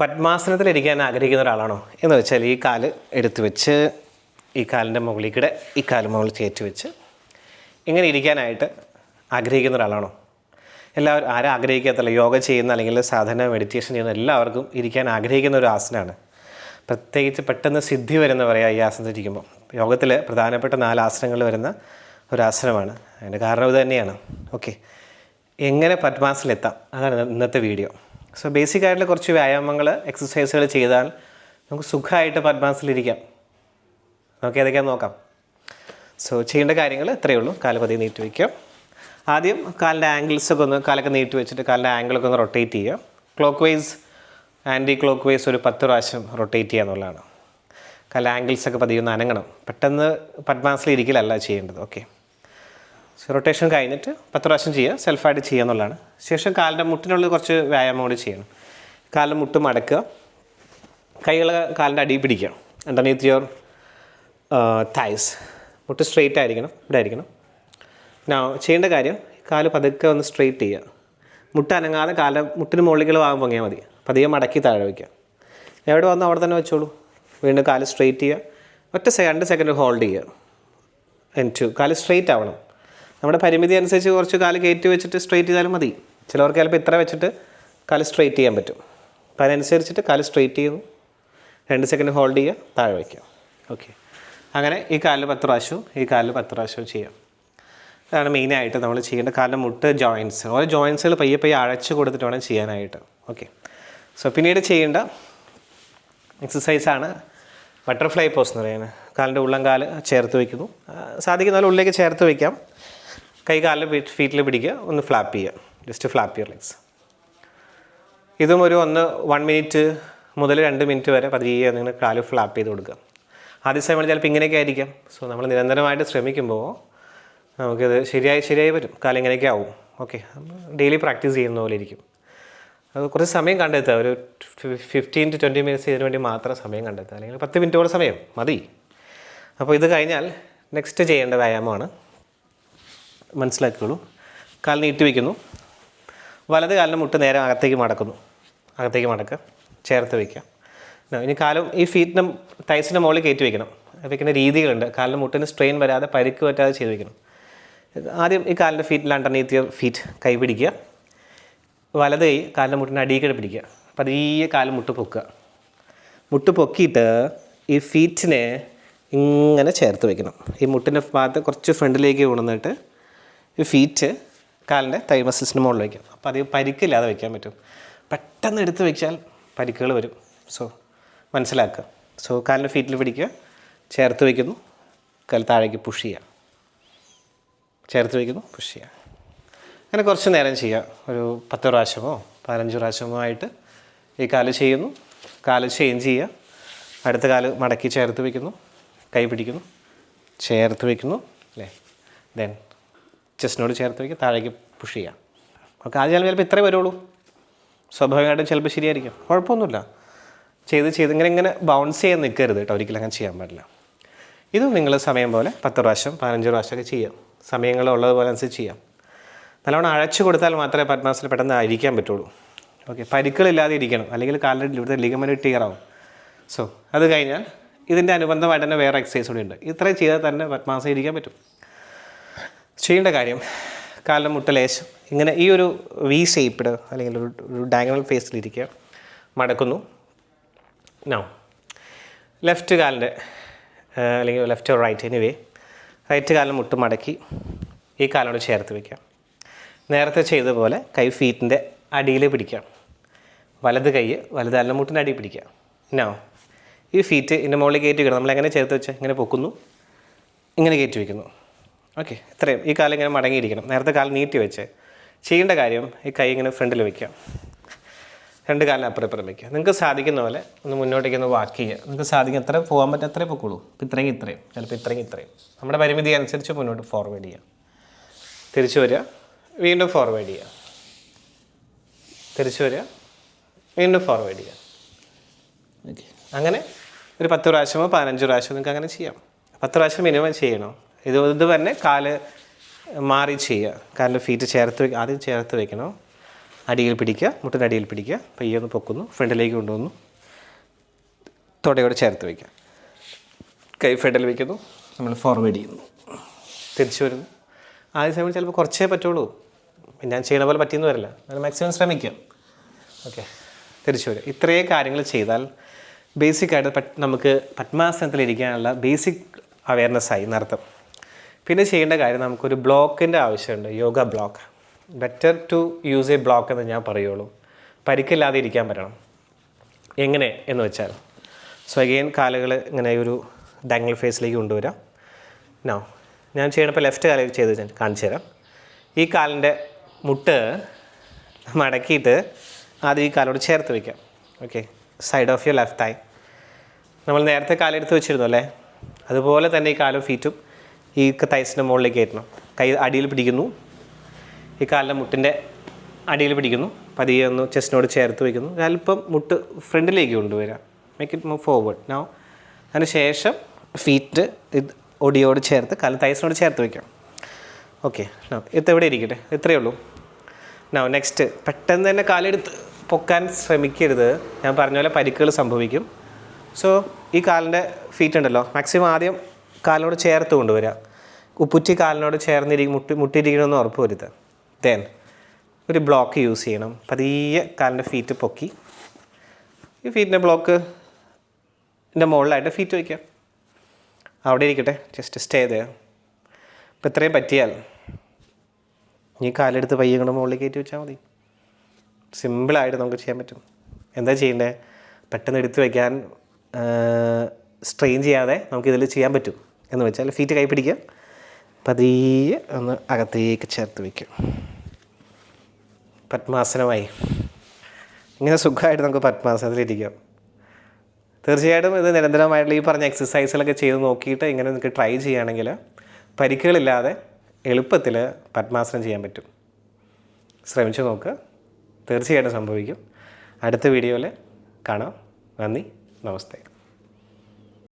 പത്മാസനത്തിലിരിക്കാൻ ആഗ്രഹിക്കുന്ന ഒരാളാണോ എന്ന് വെച്ചാൽ ഈ കാൽ എടുത്തു വെച്ച് ഈ കാലിന്റെ മുകളിൽ കൂടെ ഈ കാൽ മുകളിൽ കയറ്റി വെച്ച് ഇങ്ങനെ ഇരിക്കാനായിട്ട് ആഗ്രഹിക്കുന്ന ഒരാളാണോ? എല്ലാവരും ആരും ആഗ്രഹിക്കാത്തല്ല യോഗ ചെയ്യുന്ന അല്ലെങ്കിൽ സാധന മെഡിറ്റേഷൻ ചെയ്യുന്ന എല്ലാവർക്കും ഇരിക്കാൻ ആഗ്രഹിക്കുന്ന ഒരു ആസനമാണ് പ്രത്യേകിച്ച് പെട്ടെന്ന് സിദ്ധി വരുന്ന പറയാം ഈ ആസനത്തിൽ ഇരിക്കുമ്പോൾ യോഗത്തിൽ പ്രധാനപ്പെട്ട നാല് ആസനങ്ങൾ വരുന്ന ഒരു ആസനമാണ്. അതിന്റെ കാരണം ഇത് തന്നെയാണ്. ഓക്കെ. എങ്ങനെ പത്മാസനിലെത്താം അതാണ് ഇന്നത്തെ വീഡിയോ. സോ ബേസിക് ആയിട്ടുള്ള കുറച്ച് വ്യായാമങ്ങൾ എക്സസൈസുകൾ ചെയ്താൽ നമുക്ക് സുഖമായിട്ട് പത്മാസിലിരിക്കാം നമുക്ക് ഏതൊക്കെയാ നോക്കാം? സോ ചെയ്യേണ്ട കാര്യങ്ങൾ ഇത്രയേ ഉള്ളൂ. കാൽ പതിയെ നീട്ടി വയ്ക്കുക ആദ്യം കാലിന്റെ ആംഗിൾസ് ഒക്കെ ഒന്ന് കാലൊക്കെ നീട്ടി വെച്ചിട്ട് കാലിന്റെ ആംഗിളൊക്കെ ഒന്ന് റൊട്ടേറ്റ് ചെയ്യുക. Clockwise anti clock vice ഒരു പത്ത് പ്രാവശ്യം റൊട്ടേറ്റ് ചെയ്യുക എന്നുള്ളതാണ്. കാലിന്റെ ആംഗിൾസ് ഒക്കെ പതിയെ അനങ്ങണം. പെട്ടെന്ന് പത്മാസിലിരിക്കലല്ല ചെയ്യേണ്ടത്. ഓക്കെ റൊട്ടേഷൻ കഴിഞ്ഞിട്ട് പത്ത് പ്രാവശ്യം ചെയ്യുക സെൽഫായിട്ട് ചെയ്യുക എന്നുള്ളതാണ്. ശേഷം കാലിന്റെ മുട്ടിനുള്ളിൽ കുറച്ച് വ്യായാമം കൂടി ചെയ്യണം. കാലിന്റെ മുട്ട് മടക്കുക. കൈകൾ കാലിന്റെ അടിയിൽ പിടിക്കുക. അണ്ടർനീത്ത് യുവർ തൈസ് മുട്ട് സ്ട്രെയിറ്റ് ആയിരിക്കണം ഇവിടെ ആയിരിക്കണം. ഞാൻ ചെയ്യേണ്ട കാര്യം കാൽ പതുക്കെ ഒന്ന് സ്ട്രെയിറ്റ് ചെയ്യുക. മുട്ട് അനങ്ങാതെ കാല മുട്ടിന് മുകളിൽ വാങ്ങാൻ പൊങ്ങിയാൽ മതി. പതിയെ മടക്കി താഴെ വയ്ക്കുക. എവിടെ വന്നോ അവിടെ തന്നെ വെച്ചോളൂ. വീണ്ടും കാൽ സ്ട്രെയിറ്റ് ചെയ്യുക. ഒറ്റ രണ്ട് സെക്കൻഡ് ഹോൾഡ് ചെയ്യുക. എൻ ടു കാൽ സ്ട്രെയിറ്റ് ആവണം. നമ്മുടെ പരിമിതി അനുസരിച്ച് കുറച്ച് കാൽ കയറ്റി വെച്ചിട്ട് സ്ട്രെയിറ്റ് ചെയ്താലും മതി. ചിലവർക്ക് ചിലപ്പോൾ ഇത്ര വെച്ചിട്ട് കാൽ സ്ട്രെയിറ്റ് ചെയ്യാൻ പറ്റും. അപ്പോൾ അതിനനുസരിച്ചിട്ട് കാൽ സ്ട്രെയിറ്റ് ചെയ്യുന്നു. രണ്ട് സെക്കൻഡ് ഹോൾഡ് ചെയ്യുക താഴെ വയ്ക്കുക. ഓക്കെ അങ്ങനെ ഈ കാലിൽ പത്ത് പ്രാവശ്യവും ഈ കാലിൽ പത്ത് പ്രാവശ്യവും ചെയ്യാം. അതാണ് മെയിനായിട്ട് നമ്മൾ ചെയ്യേണ്ട കാലിന്റെ മുട്ട് ജോയിൻസ് ഓരോ ജോയിൻസുകൾ പയ്യെ പയ്യെ അഴച്ച് കൊടുത്തിട്ട് വേണം ചെയ്യാനായിട്ട്. ഓക്കെ സോ പിന്നീട് ചെയ്യേണ്ട എക്സസൈസാണ് ബട്ടർഫ്ലൈ പോസ് എന്ന് പറയുന്നത്. കാലിന്റെ ഉള്ളം കാൽ ചേർത്ത് വയ്ക്കുന്നു. സാധിക്കുന്ന ഉള്ളിലേക്ക് ചേർത്ത് വയ്ക്കാം. കൈ കാലിൽ ഫീറ്റിൽ പിടിക്കുക ഒന്ന് ഫ്ലാപ്പ് ചെയ്യുക. ജസ്റ്റ് ഫ്ലാപ്പ് യുവർ ലെഗ്സ് ഇതും ഒരു ഒന്ന് വൺ മിനിറ്റ് മുതൽ രണ്ട് മിനിറ്റ് വരെ പതിയെ നിങ്ങൾ കാൽ ഫ്ലാപ്പ് ചെയ്ത് കൊടുക്കുക. ആദ്യ സമയം ചിലപ്പോൾ ഇങ്ങനെയൊക്കെ ആയിരിക്കാം. സോ നമ്മൾ നിരന്തരമായിട്ട് ശ്രമിക്കുമ്പോൾ നമുക്കിത് ശരിയായി ശരിയായി വരും. കാൽ ഇങ്ങനെയൊക്കെ ആവും. ഓക്കെ ഡെയിലി പ്രാക്ടീസ് ചെയ്യുന്ന പോലെ ഇരിക്കും. അത് കുറച്ച് സമയം കണ്ടെത്തുക. ഒരു ഫിഫ്റ്റീൻ ടു ട്വന്റി മിനിറ്റ്സ് ഇതിനു വേണ്ടി മാത്രം സമയം കണ്ടെത്തുക. അല്ലെങ്കിൽ പത്ത് മിനിറ്റോളം സമയം. മതി. അപ്പോൾ ഇത് കഴിഞ്ഞാൽ നെക്സ്റ്റ് ചെയ്യേണ്ട വ്യായാമമാണ്. മനസ്സിലാക്കിക്കോളൂ. കാൽ നീട്ടി വയ്ക്കുന്നു വലത് കാലിന് മുട്ട് നേരെ അകത്തേക്ക് മടക്കുന്നു. അകത്തേക്ക് മടക്കുക. ചേർത്ത് വയ്ക്കുക ഇനി കാലും ഈ ഫീറ്റിന്റെ തൈസിന്റെ മുകളിൽ കയറ്റി വയ്ക്കണം വയ്ക്കുന്ന രീതികളുണ്ട്. കാലിന്റെ മുട്ടിന് സ്ട്രെയിൻ വരാതെ പരിക്ക് പറ്റാതെ ചെയ്ത് വയ്ക്കണം ആദ്യം ഈ കാലിന്റെ ഫീറ്റിൽ അണ്ടർനീത്ത് ഫീറ്റ് കൈ പിടിക്കുക. വലത് കൈ കാലിന്റെ മുട്ടിന്റെ അടിയിൽ പിടിക്കുക. പതിയെ കാലിൽ മുട്ട് പൊക്കുക. മുട്ട് പൊക്കിയിട്ട് ഈ ഫീറ്റിനെ ഇങ്ങനെ ചേർത്ത് വയ്ക്കണം ഈ മുട്ടിന്റെ ഭാഗത്ത് കുറച്ച് ഫ്രണ്ടിലേക്ക് കൊണ്ടുവന്നിട്ട് ഫീറ്റ് കാലിന്റെ തൈ മസിൽസിന് മുകളിൽ വയ്ക്കാം അപ്പോൾ അത് പരിക്കില്ലാതെ വയ്ക്കാൻ പറ്റും. പെട്ടെന്ന് എടുത്ത് വെച്ചാൽ പരിക്കുകൾ വരും. സോ മനസ്സിലാക്കുക. സോ കാലിന്റെ ഫീറ്റിൽ പിടിക്കുക. ചേർത്ത് വയ്ക്കുന്നു കാൽ താഴേക്ക് പുഷ് ചെയ്യുക. ചേർത്ത് വയ്ക്കുന്നു പുഷ് ചെയ്യുക. അങ്ങനെ കുറച്ച് നേരം ചെയ്യുക. ഒരു പത്ത് പ്രാവശ്യമോ പതിനഞ്ച് പ്രാവശ്യമോ ആയിട്ട് ഈ കാൽ ചെയ്യുന്നു. കാൽ ചേഞ്ച് ചെയ്യുക. അടുത്ത കാൽ മടക്കി ചേർത്ത് വയ്ക്കുന്നു കൈ പിടിക്കുന്നു. ചേർത്ത് വയ്ക്കുന്നു അല്ലേ? ദെൻ ചെസ്റ്റിനോട് ചേർത്ത് വയ്ക്കുക താഴേക്ക് പുഷ് ചെയ്യാം ഓക്കെ ആദ്യം ചിലപ്പോൾ ഇത്രേ വരുള്ളൂ. സ്വാഭാവികമായിട്ടും ചിലപ്പോൾ ശരിയായിരിക്കും. കുഴപ്പമൊന്നുമില്ല. ചെയ്ത് ചെയ്ത് ഇങ്ങനെ ഇങ്ങനെ ബൗൺസ് ചെയ്യാൻ നിൽക്കരുത് കേട്ടോ. ഒരിക്കലും അങ്ങനെ ചെയ്യാൻ പാടില്ല. ഇതും നിങ്ങൾ സമയം പോലെ പത്ത് പ്രാവശ്യം പതിനഞ്ച് പ്രാവശ്യമൊക്കെ ചെയ്യാം. സമയങ്ങൾ ഉള്ളതുപോലെ അനുസരിച്ച് ചെയ്യാം. നല്ലവണ്ണം അഴച്ചു കൊടുത്താൽ മാത്രമേ പത്മാസിൽ പെട്ടെന്ന് ഇരിക്കാൻ പറ്റുള്ളൂ. ഓക്കെ. പരിക്കുകളില്ലാതെ ഇരിക്കണം. അല്ലെങ്കിൽ കാലിന്റെ ഇവിടുത്തെ ലിഗമെന്റ് ടീറാവും സോ അത് കഴിഞ്ഞാൽ ഇതിന്റെ അനുബന്ധമായിട്ട് തന്നെ വേറെ എക്സസൈസ് കൂടി ഉണ്ട്. ഇത്രയും ചെയ്താൽ തന്നെ പത്മാസം ഇരിക്കാൻ പറ്റും. ചെയ്യേണ്ട കാര്യം കാലം മുട്ടലേശം ഇങ്ങനെ ഈ ഒരു വി ഷേപ്പ്ഡ് അല്ലെങ്കിൽ ഒരു ഡയഗണൽ ഫേസിലിരിക്കുക മടക്കുന്നു. നോ ലെഫ്റ്റ് കാലിന്റെ അല്ലെങ്കിൽ left or right anyway right കാലം മുട്ട് മടക്കി ഈ കാലോട് ചേർത്ത് വയ്ക്കാം നേരത്തെ ചെയ്ത പോലെ കൈ ഫീറ്റിന്റെ അടിയിൽ പിടിക്കാം വലത് കൈ വലത് അല്ലമുട്ടിന്റെ മുട്ടിന്റെ അടിയിൽ പിടിക്കാം നോ ഈ ഫീറ്റ് ഇതിന്റെ മുകളിൽ കയറ്റി നമ്മൾ എങ്ങനെ ചേർത്ത് വെച്ചാൽ ഇങ്ങനെ പൊക്കുന്നു. ഇങ്ങനെ കയറ്റി വയ്ക്കുന്നു ഓക്കെ ഇത്രയും. ഈ കാലം ഇങ്ങനെ മടങ്ങിയിരിക്കണം. നേരത്തെ കാലം നീട്ടി വെച്ച്. ചെയ്യേണ്ട കാര്യം ഈ കൈ ഇങ്ങനെ ഫ്രണ്ടിൽ വെക്കാം രണ്ട് കാലം അപ്പുറം ഇപ്പുറം വയ്ക്കുക നിങ്ങൾക്ക് സാധിക്കുന്ന പോലെ ഒന്ന് മുന്നോട്ടേക്ക് ഒന്ന് വാക്ക് ചെയ്യുക. നിങ്ങൾക്ക് സാധിക്കും എത്ര പോകാൻ പറ്റും അത്രേ പൊക്കുള്ളൂ ഇപ്പം ഇത്രയും ഇത്രയും. ചിലപ്പോൾ ഇത്രയും ഇത്രയും. നമ്മുടെ പരിമിതി അനുസരിച്ച് മുന്നോട്ട് ഫോർവേഡ് ചെയ്യുക. തിരിച്ചു വരിക. വീണ്ടും ഫോർവേഡ് ചെയ്യുക. തിരിച്ചു വരിക. വീണ്ടും ഫോർവേഡ് ചെയ്യുക. ഓക്കെ അങ്ങനെ ഒരു പത്ത് പ്രാവശ്യമോ പതിനഞ്ച് പ്രാവശ്യമോ നിങ്ങൾക്ക് അങ്ങനെ ചെയ്യാം. പത്ത് പ്രാവശ്യം മിനിമം ചെയ്യണം? ഇത് ഇത് തന്നെ കാൽ മാറി ചെയ്യുക. കാലിന്റെ ഫീറ്റ് ചേർത്ത് വയ്ക്കുക ആദ്യം ചേർത്ത് വെക്കണം. അടിയിൽ പിടിക്കുക മുട്ടിന്റെ അടിയിൽ പിടിക്കുക. പയ്യൊന്ന് പൊക്കുന്നു ഫ്രണ്ടിലേക്ക് കൊണ്ടുവന്നു. തൊടയോട് ചേർത്ത് വയ്ക്കുക കൈ ഫ്രണ്ടിൽ വയ്ക്കുന്നു നമ്മൾ ഫോർവേഡ് ചെയ്യുന്നു. തിരിച്ചു വരുന്നു. ആദ്യ സമയം ചിലപ്പോൾ കുറച്ചേ പറ്റുള്ളൂ. ഞാൻ ചെയ്യണ പോലെ പറ്റിയെന്ന് വരില്ല. അത് മാക്സിമം ശ്രമിക്കുക ഓക്കെ തിരിച്ചു വരും. ഇത്രയും കാര്യങ്ങൾ ചെയ്താൽ ബേസിക്കായിട്ട് പറ്റ് നമുക്ക് പത്മാസനത്തിൽ ഇരിക്കാനുള്ള ബേസിക് അവയർനെസ്സായി എന്നർത്ഥം. പിന്നെ ചെയ്യേണ്ട കാര്യം നമുക്കൊരു ബ്ലോക്കിന്റെ ആവശ്യമുണ്ട് yoga block. Better to use a block എന്ന് ഞാൻ പറയുള്ളൂ. പരിക്കില്ലാതെ ഇരിക്കാൻ പറ്റണം. എങ്ങനെ എന്ന് വെച്ചാൽ സോ കാലുകൾ ഇങ്ങനെ ഒരു ഡാങ്കിൾ ഫേസിലേക്ക് കൊണ്ടുവരാം. നോ ഞാൻ ചെയ്യണപ്പോൾ ലെഫ്റ്റ് കാലിൽ ചെയ്ത് കാണിച്ചു തരാം. ഈ കാലിന്റെ മുട്ട് മടക്കിയിട്ട് ആദ്യം ഈ കാലോട് ചേർത്ത് വയ്ക്കാം okay side of your left ആയി നമ്മൾ നേരത്തെ കാലെടുത്ത് വെച്ചിരുന്നു അല്ലേ അതുപോലെ തന്നെ ഈ കാലും ഫീറ്റും ഈ തൈസിന്റെ മുകളിലേക്ക് കയറ്റണം. കൈ അടിയിൽ പിടിക്കുന്നു. ഈ കാലിന്റെ മുട്ടിന്റെ അടിയിൽ പിടിക്കുന്നു. പതിയെ ഒന്ന് ചെസ്റ്റിനോട് ചേർത്ത് വയ്ക്കുന്നു അല്പം മുട്ട് ഫ്രണ്ടിലേക്ക് കൊണ്ടുവരാം make it move forward no അതിന് ശേഷം ഫീറ്റ് ഇത് ഒടിയോട് ചേർത്ത് കാൽ തൈസിനോട് ചേർത്ത് വയ്ക്കാം ഓക്കെ നോ ഇത് എവിടെ ഇരിക്കട്ടെ? ഇത്രയേ ഉള്ളൂ. നോ നെക്സ്റ്റ് പെട്ടെന്ന് തന്നെ കാലെടുത്ത് പൊക്കാൻ ശ്രമിക്കരുത്. ഞാൻ പറഞ്ഞ പോലെ പരിക്കുകൾ സംഭവിക്കും. സോ ഈ കാലിന്റെ ഫീറ്റ് ഉണ്ടല്ലോ. മാക്സിമം ആദ്യം കാലിനോട് ചേർത്ത് കൊണ്ടുവരിക ഉപ്പുറ്റി കാലിനോട് ചേർന്നിരി മുട്ടി മുട്ടിയിരിക്കണമെന്ന് ഉറപ്പ് വരുത്തുക ദെൻ ഒരു ബ്ലോക്ക് യൂസ് ചെയ്യണം. പതിയെ കാലിന്റെ ഫീറ്റ് പൊക്കി. ഈ ഫീറ്റിന്റെ ബ്ലോക്ക് എന്റെ മുകളിലായിട്ട് ഫീറ്റ് വയ്ക്കാം അവിടെ ഇരിക്കട്ടെ. ജസ്റ്റ് സ്റ്റേ ചെയ്തേ ഇപ്പം ഇത്രയും പറ്റിയാൽ ഈ കാലെടുത്ത് പയ്യങ്ങളുടെ മുകളിൽ കയറ്റി വെച്ചാൽ മതി. സിമ്പിളായിട്ട് നമുക്ക് ചെയ്യാൻ പറ്റും. എന്താ ചെയ്യേണ്ടത് പെട്ടെന്ന് എടുത്ത് വയ്ക്കാൻ സ്ട്രെയിൻ ചെയ്യാതെ നമുക്കിതിൽ ചെയ്യാൻ പറ്റും. എന്ന് വെച്ചാൽ ഫീറ്റ് കൈ പിടിക്കുക. പതിയെ ഒന്ന് അകത്തേക്ക് ചേർത്ത് വയ്ക്കും. പത്മാസനമായി. ഇങ്ങനെ സുഖമായിട്ട് നമുക്ക് പത്മാസനത്തിലിരിക്കാം. തീർച്ചയായിട്ടും ഇത് നിരന്തരമായിട്ടുള്ള ഈ പറഞ്ഞ എക്സസൈസുകളൊക്കെ ചെയ്ത് നോക്കിയിട്ട് ഇങ്ങനെ നിങ്ങൾക്ക് ട്രൈ ചെയ്യുകയാണെങ്കിൽ പരിക്കുകളില്ലാതെ എളുപ്പത്തിൽ പത്മാസനം ചെയ്യാൻ പറ്റും. ശ്രമിച്ചു നോക്കുക തീർച്ചയായിട്ടും സംഭവിക്കും. അടുത്ത വീഡിയോയിൽ കാണാം. നന്ദി. നമസ്തേ.